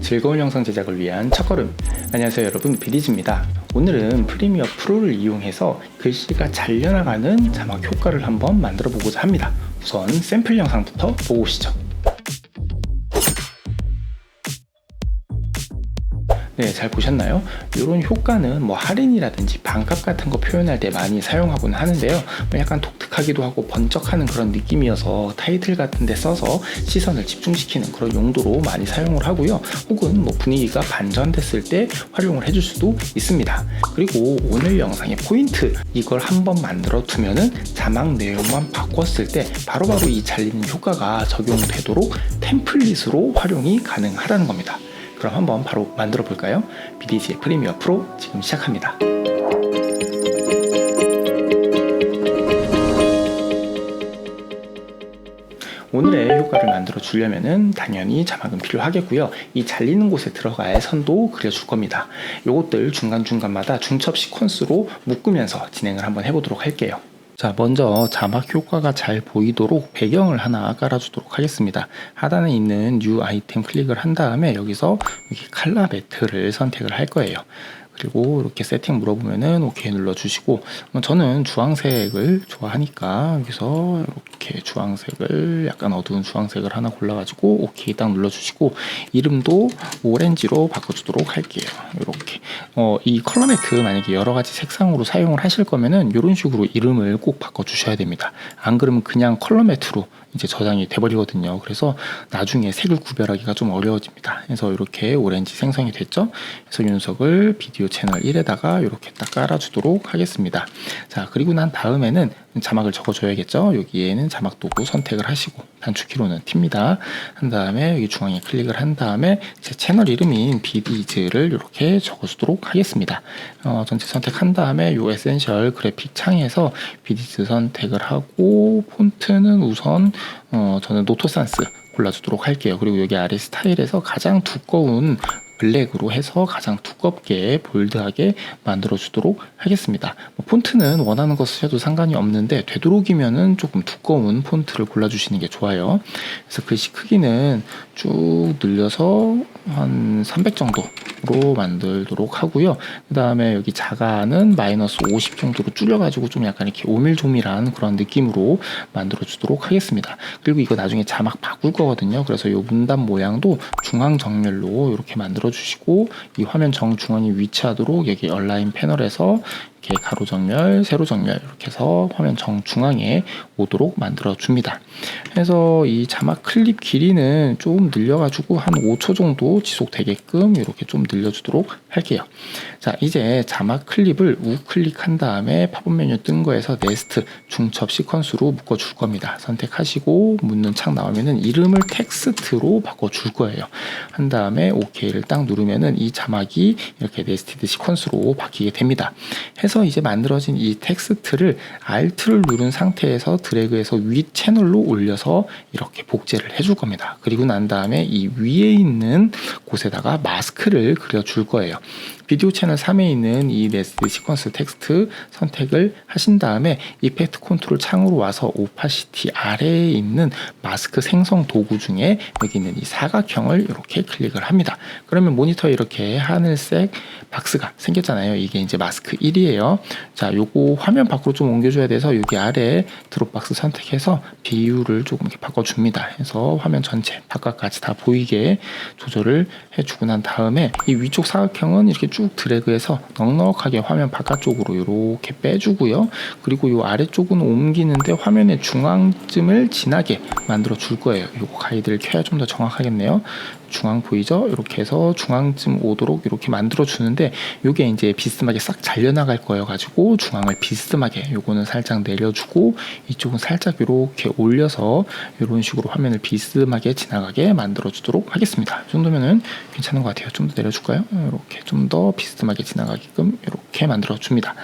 즐거운 영상 제작을 위한 첫걸음. 안녕하세요 여러분 비디즈입니다. 오늘은 프리미어 프로를 이용해서 글씨가 잘려나가는 자막 효과를 한번 만들어 보고자 합니다. 우선 샘플 영상부터 보고 오시죠. 네, 잘 보셨나요? 이런 효과는 뭐 할인이라든지 반값 같은 거 표현할 때 많이 사용하곤 하는데요. 뭐 약간 독특하기도 하고 번쩍하는 그런 느낌이어서 타이틀 같은 데 써서 시선을 집중시키는 그런 용도로 많이 사용을 하고요. 혹은 뭐 분위기가 반전됐을 때 활용을 해줄 수도 있습니다. 그리고 오늘 영상의 포인트 이걸 한번 만들어 두면은 자막 내용만 바꿨을 때 바로바로 이 잘리는 효과가 적용되도록 템플릿으로 활용이 가능하다는 겁니다. 그럼 한번 바로 만들어 볼까요? BDG의 프리미어 프로 지금 시작합니다. 오늘의 효과를 만들어 주려면은 당연히 자막은 필요하겠고요. 이 잘리는 곳에 들어갈 선도 그려줄 겁니다. 요것들 중간중간마다 중첩 시퀀스로 묶으면서 진행을 한번 해보도록 할게요. 자, 먼저 자막 효과가 잘 보이도록 배경을 하나 깔아주도록 하겠습니다. 하단에 있는 뉴 아이템 클릭을 한 다음에 여기서 여기 칼라 매트를 선택을 할 거예요. 그리고 이렇게 세팅 물어보면은 오케이 눌러주시고 저는 주황색을 좋아하니까 여기서 이렇게 주황색을 약간 어두운 주황색을 하나 골라가지고 오케이 딱 눌러주시고 이름도 오렌지로 바꿔주도록 할게요. 이렇게 어, 이 컬러 매트 만약에 여러 가지 색상으로 사용을 하실 거면은 이런 식으로 이름을 꼭 바꿔주셔야 됩니다. 안 그러면 그냥 컬러 매트로 이제 저장이 돼버리거든요. 그래서 나중에 색을 구별하기가 좀 어려워집니다. 그래서 이렇게 오렌지 생성이 됐죠. 그래서 윤석을 비디오 채널 1에다가 이렇게 딱 깔아주도록 하겠습니다. 자, 그리고 난 다음에는 자막을 적어줘야겠죠. 여기에는 자막 도구 선택을 하시고 단축키로는 T입니다. 한 다음에 여기 중앙에 클릭을 한 다음에 제 채널 이름인 비디즈를 이렇게 적어주도록 하겠습니다. 어, 전체 선택한 다음에 이 에센셜 그래픽 창에서 비디즈 선택을 하고 폰트는 우선 어, 저는 노토산스 골라주도록 할게요. 그리고 여기 아래 스타일에서 가장 두꺼운 블랙으로 해서 가장 두껍게 볼드하게 만들어 주도록 하겠습니다. 뭐 폰트는 원하는 거 쓰셔도 상관이 없는데 되도록이면은 조금 두꺼운 폰트를 골라 주시는 게 좋아요. 그래서 글씨 크기는 쭉 늘려서 한 300 정도 로 만들도록 하고요. 그 다음에 여기 자가는 마이너스 50 정도로 줄여가지고 좀 약간 이렇게 오밀조밀한 그런 느낌으로 만들어 주도록 하겠습니다. 그리고 이거 나중에 자막 바꿀 거거든요. 그래서 이 문단 모양도 중앙 정렬로 이렇게 만들어 주시고 이 화면 정중앙에 위치하도록 여기 얼라인 패널에서 이렇게 가로 정렬, 세로 정렬 이렇게 해서 화면 정중앙에 오도록 만들어 줍니다. 그래서 이 자막 클립 길이는 조금 늘려가지고 한 5초 정도 지속되게끔 이렇게 좀 늘려주도록 할게요. 자, 이제 자막 클립을 우클릭한 다음에 팝업 메뉴 뜬 거에서 네스트 중첩 시퀀스로 묶어줄 겁니다. 선택하시고 묻는 창 나오면은 이름을 텍스트로 바꿔줄 거예요. 한 다음에 OK를 딱 누르면은 이 자막이 이렇게 네스티드 시퀀스로 바뀌게 됩니다. 해서 이제 만들어진 이 텍스트를 Alt를 누른 상태에서 드래그해서 위 채널로 올려서 이렇게 복제를 해줄 겁니다. 그리고 난 다음에 이 위에 있는 곳에다가 마스크를 그려줄 거예요. 비디오 채널 3에 있는 이 네스트 시퀀스 텍스트 선택을 하신 다음에 이펙트 컨트롤 창으로 와서 오파시티 아래에 있는 마스크 생성 도구 중에 여기 있는 이 사각형을 이렇게 클릭을 합니다. 그러면 모니터에 이렇게 하늘색 박스가 생겼잖아요. 이게 이제 마스크 1이에요. 자, 요거 화면 밖으로 좀 옮겨줘야 돼서 여기 아래 드롭박스 선택해서 비율을 조금 이렇게 바꿔줍니다. 해서 화면 전체 바깥까지 다 보이게 조절을 해주고 난 다음에 이 위쪽 사각형은 이렇게 쭉 드래그해서 넉넉하게 화면 바깥쪽으로 이렇게 빼주고요. 그리고 이 아래쪽은 옮기는데 화면의 중앙쯤을 진하게 만들어 줄 거예요. 이 가이드를 켜야 좀 더 정확하겠네요. 중앙 보이죠? 이렇게 해서 중앙쯤 오도록 이렇게 만들어 주는데 이게 이제 비스듬하게 싹 잘려 나갈 거여 가지고 중앙을 비스듬하게 요거는 살짝 내려주고 이쪽은 살짝 이렇게 올려서 이런 식으로 화면을 비스듬하게 지나가게 만들어 주도록 하겠습니다. 이 정도면은 괜찮은 것 같아요. 좀 더 내려 줄까요? 이렇게 좀 더 비스듬하게 지나가게끔 이렇게 만들어 줍니다.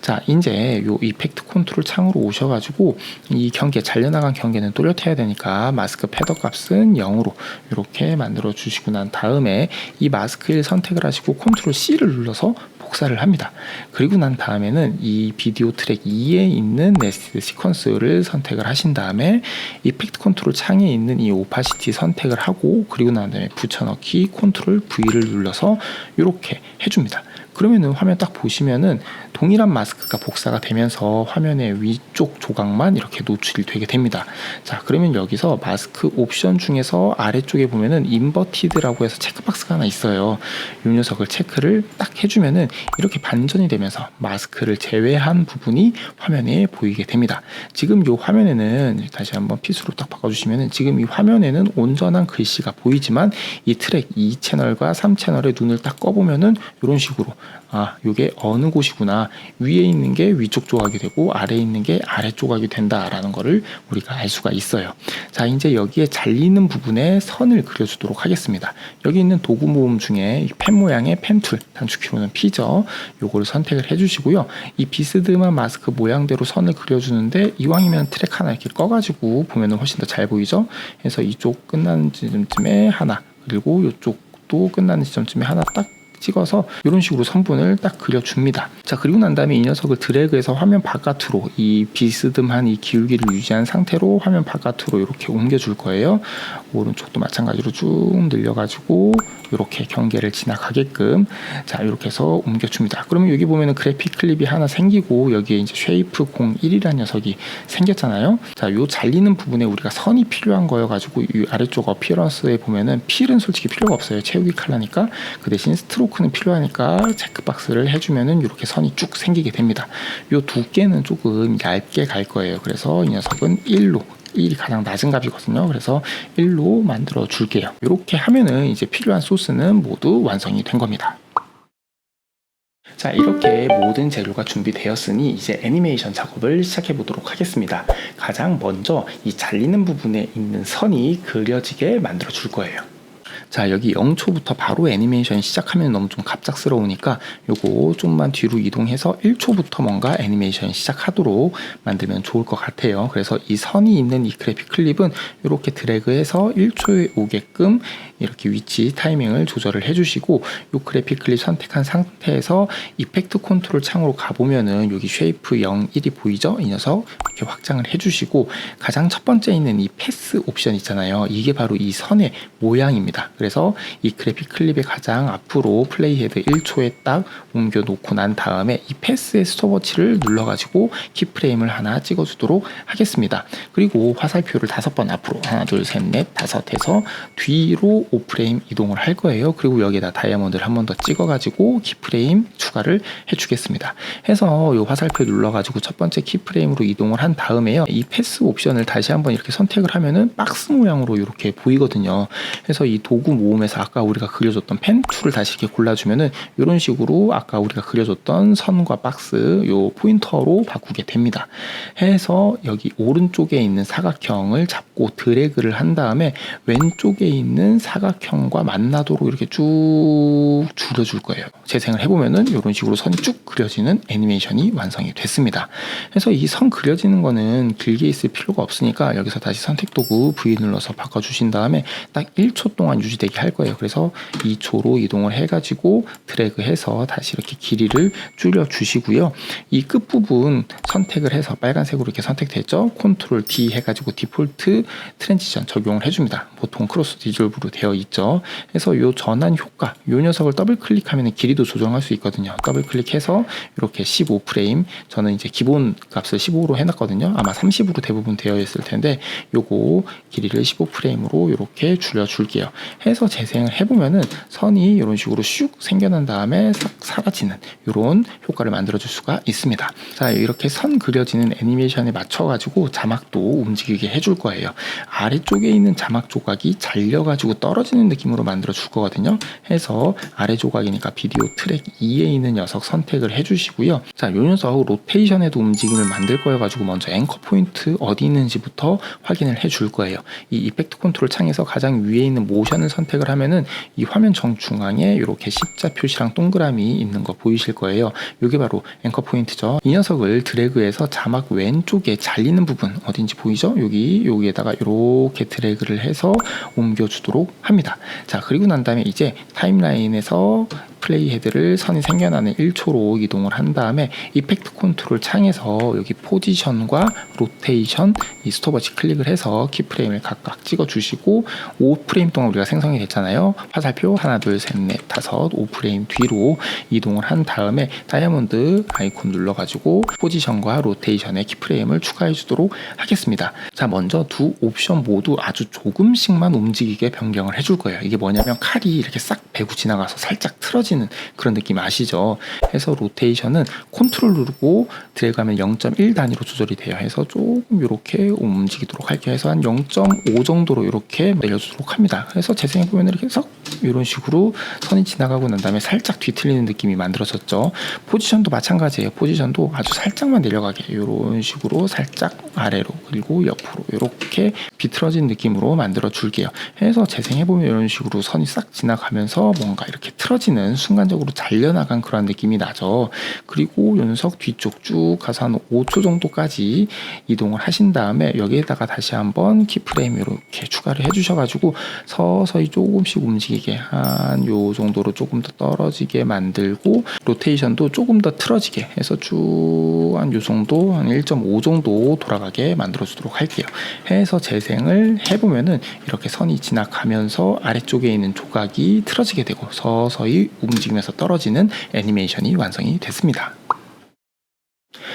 자, 이제 요 이펙트 컨트롤 창으로 오셔 가지고 이 경계 잘려 나간 경계는 또렷해야 되니까 마스크 패더 값은 0으로 이렇게 만들어 주시고 난 다음에 이 마스크 를 선택을 하시고 컨트롤 C를 눌러서 복사를 합니다. 그리고 난 다음에는 이 비디오 트랙 2에 있는 네스트 시퀀스를 선택을 하신 다음에 이펙트 컨트롤 창에 있는 이 오파시티 선택을 하고 그리고 난 다음에 붙여넣기 컨트롤 V를 눌러서 이렇게 해줍니다. 그러면은 화면 딱 보시면은 동일한 마스크가 복사가 되면서 화면의 위쪽 조각만 이렇게 노출이 되게 됩니다. 자, 그러면 여기서 마스크 옵션 중에서 아래쪽에 보면은 인버티드라고 해서 체크박스가 하나 있어요. 이 녀석을 체크를 딱 해주면은 이렇게 반전이 되면서 마스크를 제외한 부분이 화면에 보이게 됩니다. 지금 이 화면에는 다시 한번 피스로 딱 바꿔주시면은 지금 이 화면에는 온전한 글씨가 보이지만 이 트랙 2 채널과 3 채널의 눈을 딱 꺼보면은 이런 식으로 아, 이게 어느 곳이구나. 위에 있는 게 위쪽 조각이 되고 아래에 있는 게 아래 조각이 된다라는 거를 우리가 알 수가 있어요. 자, 이제 여기에 잘리는 부분에 선을 그려주도록 하겠습니다. 여기 있는 도구 모음 중에 펜 모양의 펜툴, 단축키로는 P죠. 요거를 선택을 해주시고요. 이 비스듬한 마스크 모양대로 선을 그려주는데 이왕이면 트랙 하나 이렇게 꺼가지고 보면은 훨씬 더 잘 보이죠. 그래서 이쪽 끝나는 지점쯤에 하나 그리고 이쪽도 끝나는 지점쯤에 하나 딱 찍어서 이런 식으로 선분을 딱 그려줍니다. 자 그리고 난 다음에 이 녀석을 드래그해서 화면 바깥으로 이 비스듬한 이 기울기를 유지한 상태로 화면 바깥으로 이렇게 옮겨줄 거예요. 오른쪽도 마찬가지로 쭉 늘려가지고 이렇게 경계를 지나가게끔 자 이렇게 해서 옮겨줍니다. 그러면 여기 보면은 그래픽 클립이 하나 생기고 여기에 이제 쉐이프 01이라는 녀석이 생겼잖아요. 자 요 잘리는 부분에 우리가 선이 필요한 거여가지고 이 아래쪽 어피어런스에 보면은 필은 솔직히 필요가 없어요. 채우기 칼라니까 그 대신 스트로크는 필요하니까 체크박스를 해주면은 이렇게 선이 쭉 생기게 됩니다. 요 두께는 조금 얇게 갈 거예요. 그래서 이 녀석은 1로 1이 가장 낮은 값이거든요. 그래서 1로 만들어 줄게요. 이렇게 하면은 이제 필요한 소스는 모두 완성이 된 겁니다. 자 이렇게 모든 재료가 준비되었으니 이제 애니메이션 작업을 시작해 보도록 하겠습니다. 가장 먼저 이 잘리는 부분에 있는 선이 그려지게 만들어 줄 거예요. 자 여기 0초부터 바로 애니메이션 시작하면 너무 좀 갑작스러우니까 요거 좀만 뒤로 이동해서 1초부터 뭔가 애니메이션 시작하도록 만들면 좋을 것 같아요. 그래서 이 선이 있는 이 그래픽 클립은 이렇게 드래그해서 1초에 오게끔 이렇게 위치 타이밍을 조절을 해주시고 요 그래픽 클립 선택한 상태에서 이펙트 컨트롤 창으로 가보면은 여기 쉐이프 0, 1이 보이죠? 이 녀석? 이렇게 확장을 해주시고 가장 첫 번째 있는 이 패스 옵션 있잖아요. 이게 바로 이 선의 모양입니다 그래서 이 그래픽 클립의 가장 앞으로 플레이 헤드 1초에 딱 옮겨 놓고 난 다음에 이 패스의 스톱워치를 눌러가지고 키프레임을 하나 찍어주도록 하겠습니다. 그리고 화살표를 다섯 번 앞으로 하나 둘 셋 넷 다섯 해서 뒤로 5프레임 이동을 할 거예요. 그리고 여기에다 다이아몬드를 한 번 더 찍어가지고 키프레임 추가를 해주겠습니다. 해서 이 화살표 눌러가지고 첫 번째 키프레임으로 이동을 한 다음에요. 이 패스 옵션을 다시 한번 이렇게 선택을 하면은 박스 모양으로 이렇게 보이거든요. 그래서 이 도구 모음에서 아까 우리가 그려줬던 펜 툴을 다시 이렇게 골라주면은 이런 식으로 아까 우리가 그려줬던 선과 박스 요 포인터로 바꾸게 됩니다. 해서 여기 오른쪽에 있는 사각형을 잡고 드래그를 한 다음에 왼쪽에 있는 사각형과 만나도록 이렇게 쭉 줄여줄 거예요. 재생을 해보면은 이런 식으로 선이 쭉 그려지는 애니메이션이 완성이 됐습니다. 그래서 이 선 그려지는 거는 길게 있을 필요가 없으니까 여기서 다시 선택 도구 V 눌러서 바꿔주신 다음에 딱 1초 동안 유지 되게 할 거예요. 그래서 2초로 이동을 해가지고 드래그해서 다시 이렇게 길이를 줄여 주시고요. 이 끝부분 선택을 해서 빨간색으로 이렇게 선택됐죠. 컨트롤 D 해가지고 디폴트 트랜지션 적용을 해줍니다. 보통 크로스 디졸브로 되어 있죠. 그래서 이 전환 효과, 이 녀석을 더블 클릭하면 길이도 조정할 수 있거든요. 더블 클릭해서 이렇게 15 프레임, 저는 이제 기본 값을 15로 해놨거든요. 아마 30으로 대부분 되어 있을 텐데 요거 길이를 15 프레임으로 이렇게 줄여 줄게요. 해서 재생을 해보면은 선이 이런 식으로 슉 생겨난 다음에 싹 사라지는 이런 효과를 만들어줄 수가 있습니다. 자 이렇게 선 그려지는 애니메이션에 맞춰가지고 자막도 움직이게 해줄 거예요. 아래쪽에 있는 자막 조각이 잘려가지고 떨어지는 느낌으로 만들어 줄 거거든요. 해서 아래 조각이니까 비디오 트랙 2에 있는 녀석 선택을 해주시고요. 자, 요 녀석 로테이션에도 움직임을 만들 거여가지고 먼저 앵커 포인트 어디 있는지부터 확인을 해줄 거예요. 이 이펙트 컨트롤 창에서 가장 위에 있는 모션을 선택을 하면은 이 화면 정중앙에 이렇게 십자 표시랑 동그라미 있는 거 보이실 거예요. 이게 바로 앵커 포인트죠. 이 녀석을 드래그해서 자막 왼쪽에 잘리는 부분 어딘지 보이죠? 여기 여기에다가 이렇게 드래그를 해서 옮겨주도록 합니다. 자 그리고 난 다음에 이제 타임라인에서 디스플레이 헤드를 선이 생겨나는 1초로 이동을 한 다음에 이펙트 컨트롤 창에서 여기 포지션과 로테이션 이 스톱워치 클릭을 해서 키프레임을 각각 찍어 주시고 5프레임 동안 우리가 생성이 됐잖아요. 화살표 하나 둘 셋 넷 다섯 5프레임 뒤로 이동을 한 다음에 다이아몬드 아이콘 눌러 가지고 포지션과 로테이션의 키프레임을 추가해 주도록 하겠습니다. 자 먼저 두 옵션 모두 아주 조금씩만 움직이게 변경을 해줄 거예요. 이게 뭐냐면 칼이 이렇게 싹 배고 지나가서 살짝 틀어지는 그런 느낌 아시죠? 해서 로테이션은 컨트롤 누르고 드래그하면 0.1 단위로 조절이 돼요. 해서 조금 이렇게 움직이도록 할게요. 해서 한 0.5 정도로 이렇게 내려주도록 합니다. 그래서 재생해 보면 이렇게 석 이런 식으로 선이 지나가고 난 다음에 살짝 뒤틀리는 느낌이 만들어졌죠. 포지션도 마찬가지예요. 포지션도 아주 살짝만 내려가게 이런 식으로 살짝 아래로 그리고 옆으로 이렇게 비틀어진 느낌으로 만들어 줄게요. 해서 재생해 보면 이런 식으로 선이 싹 지나가면서 뭔가 이렇게 틀어지는 순간적으로 잘려나간 그런 느낌이 나죠. 그리고 연석 뒤쪽 쭉 가서 한 5초 정도까지 이동을 하신 다음에 여기에다가 다시 한번 키프레임 이렇게 추가를 해주셔가지고 서서히 조금씩 움직이게 한 요 정도로 조금 더 떨어지게 만들고 로테이션도 조금 더 틀어지게 해서 쭉 한 요 정도 한 1.5 정도 돌아가게 만들어 주도록 할게요. 해서 재생을 해보면은 이렇게 선이 지나가면서 아래쪽에 있는 조각이 틀어지게 되고 서서히 움직이면서 떨어지는 애니메이션이 완성이 됐습니다.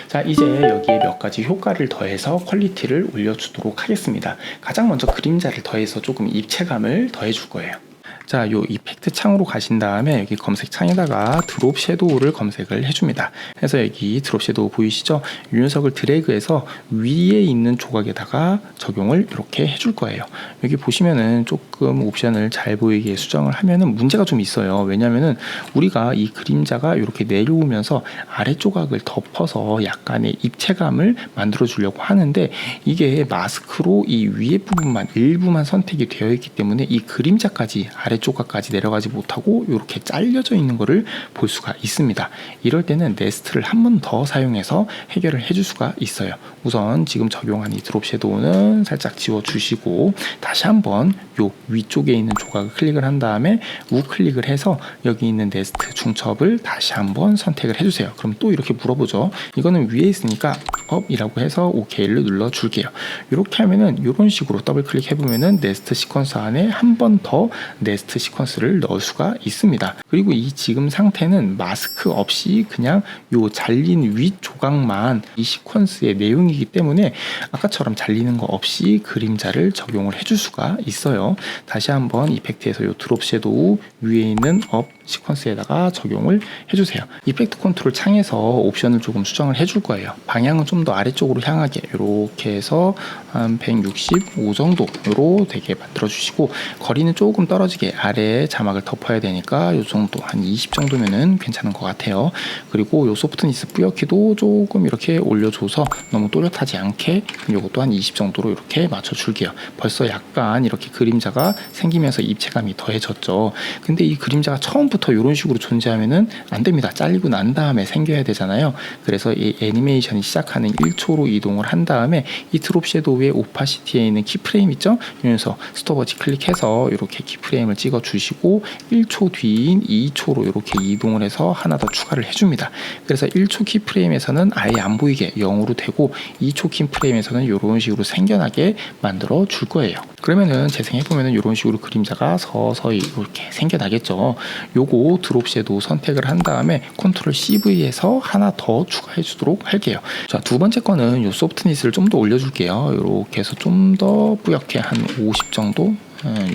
자, 이제 여기에 몇 가지 효과를 더해서 퀄리티를 올려주도록 하겠습니다. 가장 먼저 그림자를 더해서 조금 입체감을 더해줄 거예요. 자, 요 이펙트 창으로 가신 다음에 여기 검색 창에다가 드롭 섀도우를 검색을 해줍니다. 그래서 여기 드롭 섀도우 보이시죠? 이 녀석을 드래그해서 위에 있는 조각에다가 적용을 이렇게 해줄 거예요. 여기 보시면은 조금 옵션을 잘 보이게 수정을 하면은 문제가 좀 있어요. 왜냐면은 우리가 이 그림자가 이렇게 내려오면서 아래 조각을 덮어서 약간의 입체감을 만들어 주려고 하는데 이게 마스크로 이 위에 부분만 일부만 선택이 되어 있기 때문에 이 그림자까지 아래 조각까지 내려가지 못하고 이렇게 잘려져 있는 것을 볼 수가 있습니다. 이럴 때는 네스트를 한 번 더 사용해서 해결을 해줄 수가 있어요. 우선 지금 적용한 이 드롭 섀도우는 살짝 지워 주시고 다시 한번 요 위쪽에 있는 조각을 클릭을 한 다음에 우클릭을 해서 여기 있는 네스트 중첩을 다시 한번 선택을 해주세요. 그럼 또 이렇게 물어보죠. 이거는 위에 있으니까 업이라고 해서 OK를 눌러 줄게요. 이렇게 하면은 이런 식으로 더블 클릭해 보면은 네스트 시퀀스 안에 한 번 더 네스트 시퀀스를 넣을 수가 있습니다. 그리고 이 지금 상태는 마스크 없이 그냥 요 잘린 위 조각만 이 시퀀스의 내용이기 때문에 아까처럼 잘리는 거 없이 그림자를 적용을 해줄 수가 있어요. 다시 한번 이펙트에서 요 드롭 섀도우 위에 있는 업 시퀀스에다가 적용을 해주세요. 이펙트 컨트롤 창에서 옵션을 조금 수정을 해줄 거예요. 방향은 좀 더 아래쪽으로 향하게 이렇게 해서 한 165 정도로 되게 만들어 주시고 거리는 조금 떨어지게 아래에 자막을 덮어야 되니까 이 정도 한 20 정도면은 괜찮은 것 같아요. 그리고 요 소프트니스 뿌옇기도 조금 이렇게 올려줘서 너무 또렷하지 않게 이것도 한 20 정도로 이렇게 맞춰줄게요. 벌써 약간 이렇게 그림자가 생기면서 입체감이 더해졌죠. 근데 이 그림자가 처음부터 이런 식으로 존재하면은 안 됩니다. 잘리고 난 다음에 생겨야 되잖아요. 그래서 이 애니메이션이 시작하는 1초로 이동을 한 다음에 이 드롭 섀도우의 오파시티에 있는 키프레임 있죠? 이면서 스톱워치 클릭해서 이렇게 키프레임을 찍어 주시고 1초 뒤인 2초로 이렇게 이동을 해서 하나 더 추가를 해줍니다. 그래서 1초 키프레임에서는 아예 안 보이게 0으로 되고 2초 키프레임에서는 이런 식으로 생겨나게 만들어 줄 거예요. 그러면은 재생해 보면은 이런 식으로 그림자가 서서히 이렇게 생겨나겠죠. 요거 드롭 섀도우 선택을 한 다음에 컨트롤 CV에서 하나 더 추가해 주도록 할게요. 자, 두 번째 거는 요 소프트니스를 좀 더 올려 줄게요. 이렇게 해서 좀 더 뿌옇게 한 50 정도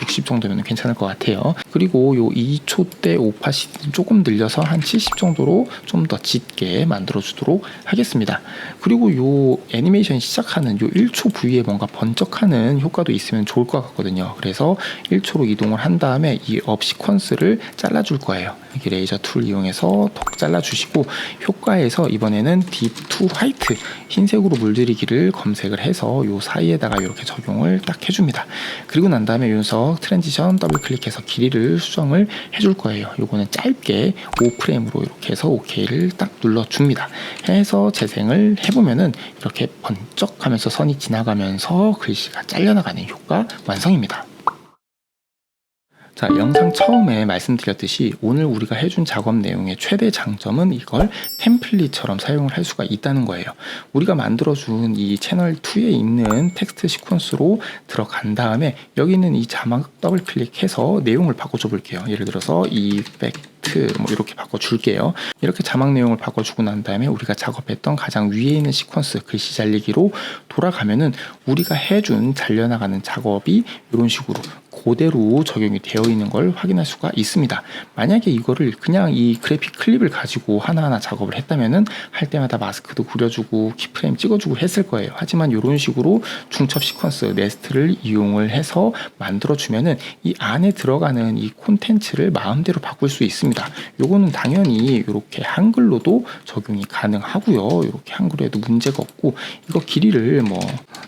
60 정도면 괜찮을 것 같아요. 그리고 요 2초 대 오파시티 조금 늘려서 한 70 정도로 좀 더 짙게 만들어 주도록 하겠습니다. 그리고 요 애니메이션 시작하는 요 1초 부위에 뭔가 번쩍하는 효과도 있으면 좋을 것 같거든요. 그래서 1초로 이동을 한 다음에 이 업 시퀀스를 잘라 줄 거예요. 여기 레이저 툴 이용해서 턱 잘라 주시고 효과에서 이번에는 딥투 화이트 흰색으로 물들이기를 검색을 해서 요 사이에다가 이렇게 적용을 딱 해줍니다. 그리고 난 다음에 요 녀석 트랜지션 더블 클릭해서 길이를 수정을 해줄 거예요. 요거는 짧게 5프레임으로 이렇게 해서 OK를 딱 눌러줍니다. 해서 재생을 해보면은 이렇게 번쩍 하면서 선이 지나가면서 글씨가 잘려나가는 효과 완성입니다. 자, 영상 처음에 말씀드렸듯이 오늘 우리가 해준 작업 내용의 최대 장점은 이걸 템플릿처럼 사용을 할 수가 있다는 거예요. 우리가 만들어준 이 채널 2에 있는 텍스트 시퀀스로 들어간 다음에 여기 있는 이 자막 더블 클릭해서 내용을 바꿔줘 볼게요. 예를 들어서 이 펙트 뭐 이렇게 바꿔줄게요. 이렇게 자막 내용을 바꿔주고 난 다음에 우리가 작업했던 가장 위에 있는 시퀀스 글씨 잘리기로 돌아가면은 우리가 해준 잘려나가는 작업이 이런 식으로 그대로 적용이 되어 있는 걸 확인할 수가 있습니다. 만약에 이거를 그냥 이 그래픽 클립을 가지고 하나하나 작업을 했다면은 할 때마다 마스크도 그려주고 키프레임 찍어주고 했을 거예요. 하지만 이런 식으로 중첩 시퀀스 네스트를 이용을 해서 만들어 주면은 이 안에 들어가는 이 콘텐츠를 마음대로 바꿀 수 있습니다. 요거는 당연히 이렇게 한글로도 적용이 가능하고요. 이렇게 한글에도 문제가 없고 이거 길이를 뭐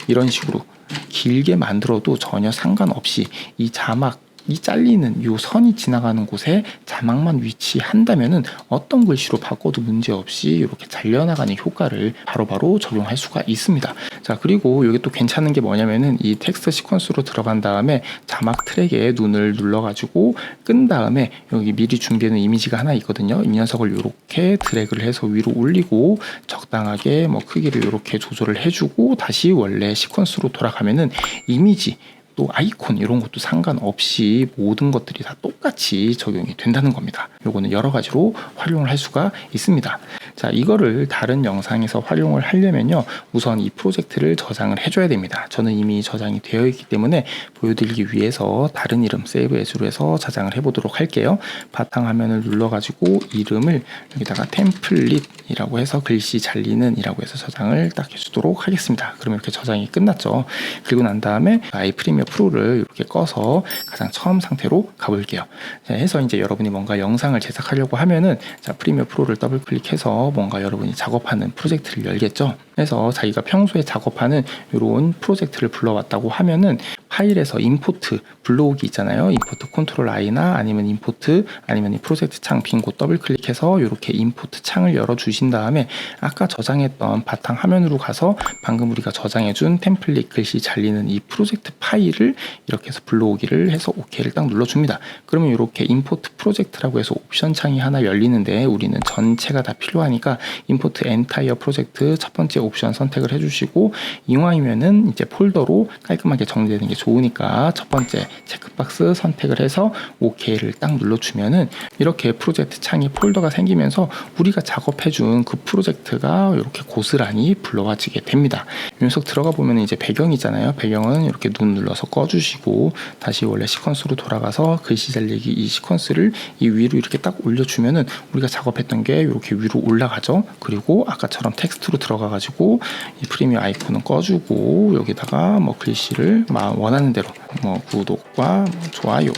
이런 식으로 길게 만들어도 전혀 상관없이 이 자막 이 잘리는 요 선이 지나가는 곳에 자막만 위치한다면은 어떤 글씨로 바꿔도 문제 없이 이렇게 잘려나가는 효과를 바로바로 적용할 수가 있습니다. 자 그리고 여기 또 괜찮은 게 뭐냐면은 이 텍스트 시퀀스로 들어간 다음에 자막 트랙에 눈을 눌러가지고 끈 다음에 여기 미리 준비하는 이미지가 하나 있거든요. 이 녀석을 이렇게 드래그를 해서 위로 올리고 적당하게 뭐 크기를 이렇게 조절을 해주고 다시 원래 시퀀스로 돌아가면은 이미지 또 아이콘 이런 것도 상관없이 모든 것들이 다 똑같이 적용이 된다는 겁니다. 요거는 여러 가지로 활용을 할 수가 있습니다. 자, 이거를 다른 영상에서 활용을 하려면요. 우선 이 프로젝트를 저장을 해줘야 됩니다. 저는 이미 저장이 되어 있기 때문에 보여드리기 위해서 다른 이름 세이브 에즈로 해서 저장을 해보도록 할게요. 바탕 화면을 눌러가지고 이름을 여기다가 템플릿이라고 해서 글씨 잘리는 이라고 해서 저장을 딱 해주도록 하겠습니다. 그럼 이렇게 저장이 끝났죠. 그리고 난 다음에 아이 프리미어 프로를 이렇게 꺼서 가장 처음 상태로 가볼게요. 자, 해서 이제 여러분이 뭔가 영상을 제작하려고 하면은 자, 프리미어 프로를 더블 클릭해서 뭔가 여러분이 작업하는 프로젝트를 열겠죠. 그래서 자기가 평소에 작업하는 이런 프로젝트를 불러왔다고 하면은 파일에서 임포트 불러오기 있잖아요. 임포트 컨트롤 I나 아니면 임포트 아니면 이 프로젝트 창 빈곳 더블 클릭해서 이렇게 임포트 창을 열어 주신 다음에 아까 저장했던 바탕 화면으로 가서 방금 우리가 저장해 준 템플릿 글씨 잘리는 이 프로젝트 파일을 이렇게 해서 불러오기를 해서 OK를 딱 눌러 줍니다. 그러면 이렇게 임포트 프로젝트라고 해서 옵션 창이 하나 열리는데 우리는 전체가 다 필요하니까 임포트 엔타이어 프로젝트 첫 번째 옵션 선택을 해 주시고 이왕이면은 이제 폴더로 깔끔하게 정리되는 게 좋으니까 첫 번째 체크박스 선택을 해서 OK를 딱 눌러주면은 이렇게 프로젝트 창이 폴더가 생기면서 우리가 작업해준 그 프로젝트가 이렇게 고스란히 불러와지게 됩니다. 이 녀석 들어가 보면 이제 배경이잖아요. 배경은 이렇게 눈 눌러서 꺼주시고 다시 원래 시퀀스로 돌아가서 글씨 잘리기 이 시퀀스를 이 위로 이렇게 딱 올려주면은 우리가 작업했던 게 이렇게 위로 올라가죠. 그리고 아까처럼 텍스트로 들어가가지고 이 프리미어 아이콘은 꺼주고 여기다가 뭐 글씨를 원하는 대로 뭐 구독과 좋아요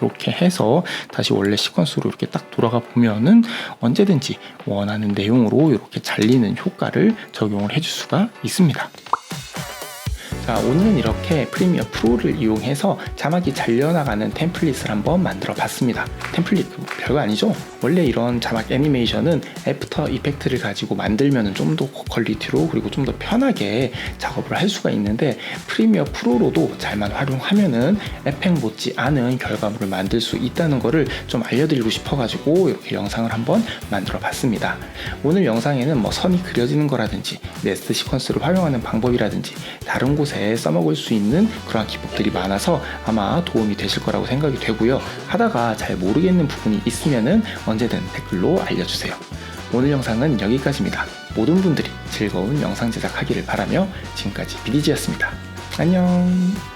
이렇게 해서 다시 원래 시퀀스로 이렇게 딱 돌아가 보면은 언제든지 원하는 내용으로 이렇게 잘리는 효과를 적용을 해줄 수가 있습니다. 자, 오늘은 이렇게 프리미어 프로를 이용해서 자막이 잘려나가는 템플릿을 한번 만들어 봤습니다. 템플릿 별거 아니죠? 원래 이런 자막 애니메이션은 애프터 이펙트를 가지고 만들면 좀 더 퀄리티로 그리고 좀 더 편하게 작업을 할 수가 있는데 프리미어 프로로도 잘만 활용하면은 에펙 못지 않은 결과물을 만들 수 있다는 거를 좀 알려드리고 싶어가지고 이렇게 영상을 한번 만들어 봤습니다. 오늘 영상에는 뭐 선이 그려지는 거라든지 네스트 시퀀스를 활용하는 방법이라든지 다른 곳에 써먹을 수 있는 그러한 기법들이 많아서 아마 도움이 되실 거라고 생각이 되고요. 하다가 잘 모르겠는 부분이 있으면은 언제든 댓글로 알려주세요. 오늘 영상은 여기까지입니다. 모든 분들이 즐거운 영상 제작하기를 바라며 지금까지 비디지였습니다. 안녕.